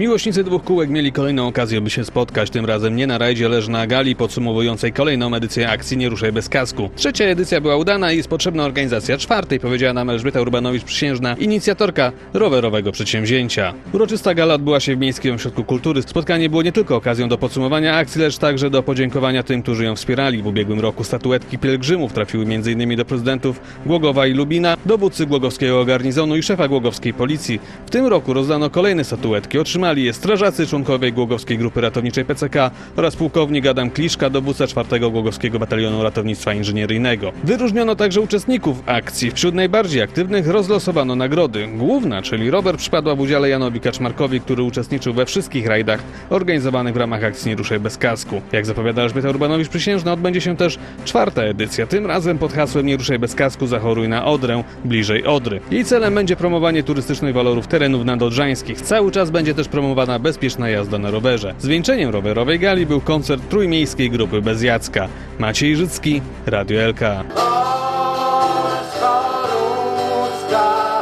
Miłośnicy dwóch kółek mieli kolejną okazję, by się spotkać, tym razem nie na rajdzie, lecz na gali podsumowującej kolejną edycję akcji Nie ruszaj bez kasku. Trzecia edycja była udana i jest potrzebna organizacja czwartej, powiedziała nam Elżbieta Urbanowicz-Przysiężna, inicjatorka rowerowego przedsięwzięcia. Uroczysta gala odbyła się w Miejskim Ośrodku Kultury. Spotkanie było nie tylko okazją do podsumowania akcji, lecz także do podziękowania tym, którzy ją wspierali. W ubiegłym roku statuetki pielgrzymów trafiły m.in. do prezydentów Głogowa i Lubina, dowódcy Głogowskiego garnizonu i szefa Głogowskiej Policji. W tym roku rozdano kolejne statuetki. Otrzymali je strażacy członkowie Głogowskiej Grupy Ratowniczej PCK oraz pułkownik Adam Kliszka, dowódca 4 Głogowskiego Batalionu Ratownictwa Inżynieryjnego. Wyróżniono także uczestników akcji. Wśród najbardziej aktywnych rozlosowano nagrody. Główna, czyli rower, przypadła w udziale Janowi Kaczmarkowi, który uczestniczył we wszystkich rajdach organizowanych w ramach akcji Nie ruszaj bez kasku. Jak zapowiada Elżbieta Urbanowicz-Przysiężna, odbędzie się też czwarta edycja. Tym razem pod hasłem Nie ruszaj bez kasku zachoruj na Odrę, bliżej Odry. Jej celem będzie promowanie turystycznych walorów terenów nadodrzańskich. Cały czas będzie też promowana bezpieczna jazda na rowerze. Zwieńczeniem rowerowej gali był koncert trójmiejskiej grupy Bez Jacka. Maciej Życki, Radio LK. Polska ludzka